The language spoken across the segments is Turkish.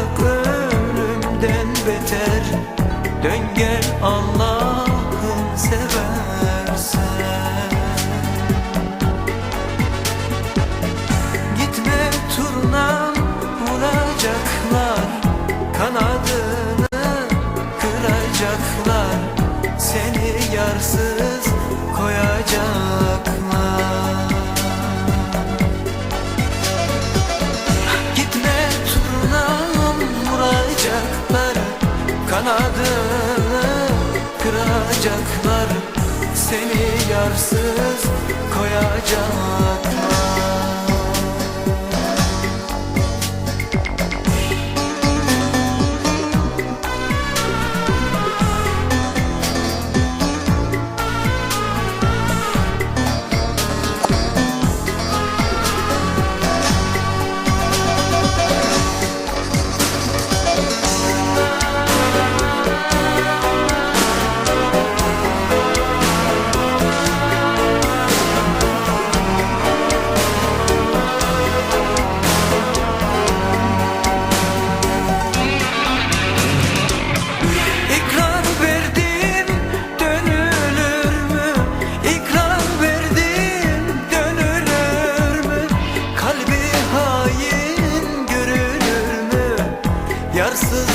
artık ölümden beter. Dön gel Allah'ım seversen. Gitme turna vuracaklar. Kanadını kıracaklar. Seni yarsın. kanadını kıracaklar. Seni yarsız koyacaklar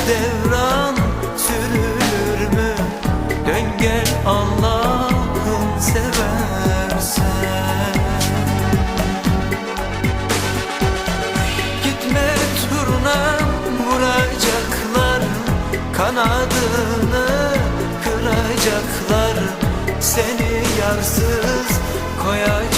devran sürülür mü? Dön gel Allah'ım seversen. Gitme turuna vuracaklar Kanadını kıracaklar. Seni yarsız koyacaklar